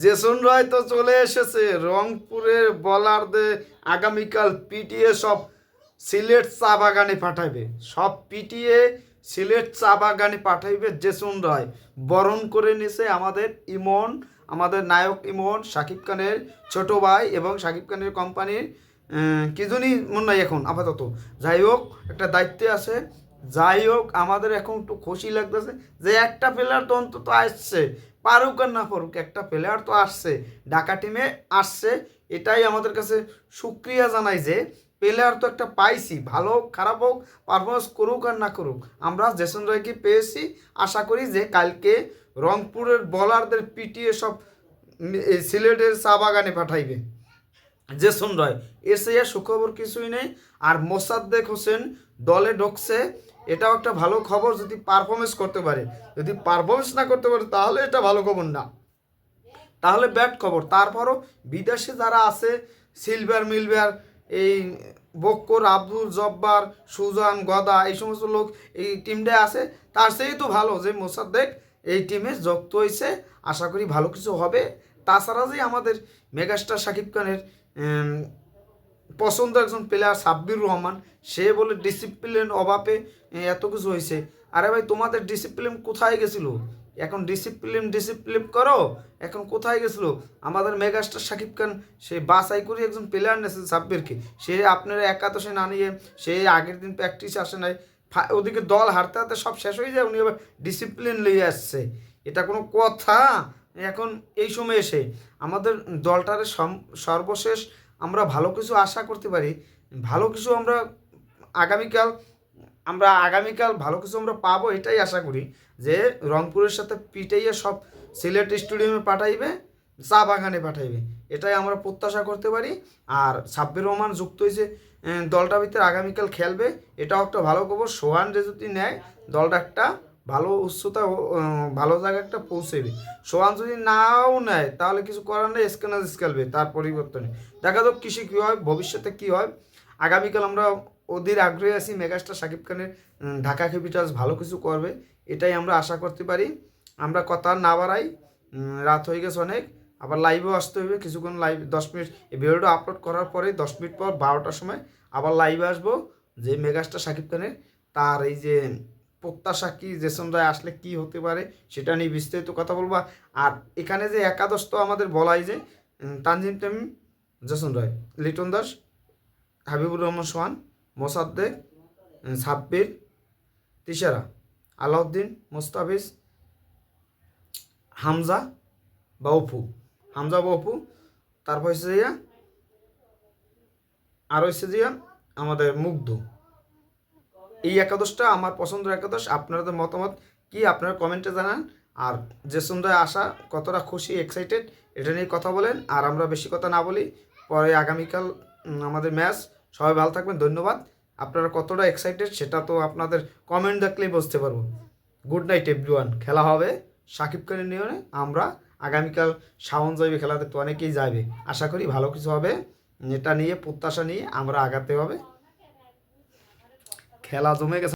Jason রায় তো চলে এসেছে। রংপুরের বলারদের আগামীকাল পিটিএ সব সিলেট চা বাগানে পাঠাইবে। সব পিটিএ সিলেট চা বাগানে পাঠাইবে জেসন রায়। বরণ করে নিছে আমাদের ইমন আমাদের নায়ক ইমন শাকিব খানের ছোট ভাই এবং শাকিব খানের কোম্পানির আহ, কি জানি মনে নাই এখন আপাতত। যাই হোক একটা দায়িত্বে আছে। যাই হোক, আমাদের এখন একটু খুশি লাগতেছে যে একটা প্লেয়ার তো অন্তত আসছে। পারুক আর না পারুক, একটা প্লেয়ার তো আসছে। ঢাকা টিমে আসছে। এটাই আমাদের কাছে সুক্রিয়া জানাই যে প্লেয়ার তো একটা পাইছি। ভালো খারাপ হোক পারফরমেন্স করুক আর না করুক, আমরা জেসন রয়কে পেয়েছি। আশা করি যে কালকে রংপুরের বলারদের পিটিয়ে সব সিলেটের চা বাগানে পাঠাইবে। জেসন রয় এসে সুখবর কিছুই নেই। আর মোসাদ্দেক হোসেন দলে ঢুকছে। এটাও একটা ভালো খবর যদি পারফরমেন্স করতে পারে। যদি পারফরমেন্স না করতে পারে, তাহলে এটা ভালো খবর না। তাহলে ব্যাড খবর। তারপরও বিদেশে যারা আছে, সিলভার মিলভার, এই বক্কর, আব্দুল জব্বার, সুজান, গদা, এই সমস্ত লোক এই টিমটায় আছে, তার সেই তো ভালো যে মোসাদ্দেক এই টিমে যুক্ত হয়েছে। আশা করি ভালো কিছু হবে। তাছাড়া যে আমাদের মেগাস্টার শাকিব খানের পছন্দ একজন প্লেয়ার সাব্বির রহমান। সে বলে ডিসিপ্লিন অভাবে এত কিছু হয়েছে। আরে ভাই, তোমাদের ডিসিপ্লিন কোথায় গেছিল? এখন ডিসিপ্লিন ডিসিপ্লিন করো, এখন কোথায় গেছিল? আমাদের মেগাস্টার শাকিব খান, সে বাছাই করে একজন প্লেয়ার নিয়েছে সাব্বিরকে। সে আপনারা একাদশে না নিয়ে, সে আগের দিন প্র্যাকটিস আসে নাই। ওদিকে দল হারতে হারতে সব শেষ হয়ে যায়, উনি আবার ডিসিপ্লিন লিয়ে আসছে। এটা কোনো কথা? এখন এই সময় এসে আমাদের দলটার সর্বশেষ আমরা ভালো কিছু আশা করতে পারি ভালো কিছু আমরা আগামীকাল আমরা আগামীকাল ভালো কিছু আমরা পাবো এটাই আশা করি যে রংপুরের সাথে পিটাইয়ে সব সিলেট স্টেডিয়ামে পাঠাইবে চা বাগানে পাঠাইবে। এটাই আমরা প্রত্যাশা করতে পারি। আর সাব্বির রহমান যুক্ত হয়েছে আহ, দলটার ভিতরে আগামীকাল খেলবে এটাও একটা ভালো খবর। সোহান রে যদি নেয় দলটা একটা ভালো উচ্চতা ভালো জায়গা একটা পৌঁছেবে। সোহান যদি নাও নেয়, তাহলে কিছু করার নেই স্ক্যানার স্কেলবে তার পরিবর্তনে। দেখা যাক কৃষি কী হয়, ভবিষ্যতে কী হয়। আগামীকাল আমরা ওদের আগ্রহে আছি মেগাস্টার শাকিব খানের ঢাকা ক্যাপিটালস ভালো কিছু করবে, এটাই আমরা আশা করতে পারি। আমরা কথা না বাড়াই রাত হয়ে গেছে অনেক, আবার লাইভেও আসতে হবে, কিছুক্ষণ লাইভ দশ মিনিট। এই ভিডিওটা আপলোড করার পরে দশ মিনিট পর বারোটার সময় আবার লাইভে আসব, যে মেগাস্টার শাকিব খানের, তার এই যে প্রত্যাশা কি জেসন রায় আসলে কি হতে পারে সেটা নিয়ে বিস্তারিত কথা বলব। আর এখানে যে একাদশ তো আমাদের বলাই যে তানজিম তামিম, জেসন রায়, লিটন দাস, হাবিবুর রহমান সোহান, মোসাদ্দেক সাব্বির, তিশারা, আলাউদ্দিন, মোস্তাফিজ, হামজা বা অপু। হামজা বা অপু, তারপর হচ্ছে যে আর হচ্ছে যে আমাদের মুগ্ধ। এই একাদশটা, আমার পছন্দের একাদশ, আপনাদের মতামত কি আপনারা কমেন্টে জানান। আর যে সন্ধ্যায় আসা কতটা খুশি এক্সাইটেড এটা নিয়ে কথা বলেন। আর আমরা বেশি কথা না বলি, পরে আগামীকাল আমাদের ম্যাচ সবাই ভালো থাকবেন, ধন্যবাদ। আপনারা কতটা এক্সাইটেড সেটা তো আপনাদের কমেন্ট দেখলেই বুঝতে পারব। গুড নাইট এভরিওয়ান খেলা হবে সাকিব খানের নিয়মে। আমরা আগামীকাল শাওন যাইবে খেলা দেখতে অনেকেই যাবে আশা করি ভালো কিছু হবে। এটা নিয়ে, প্রত্যাশা নিয়ে আমরা আগাতে হবে। খেলা জমে গেছে।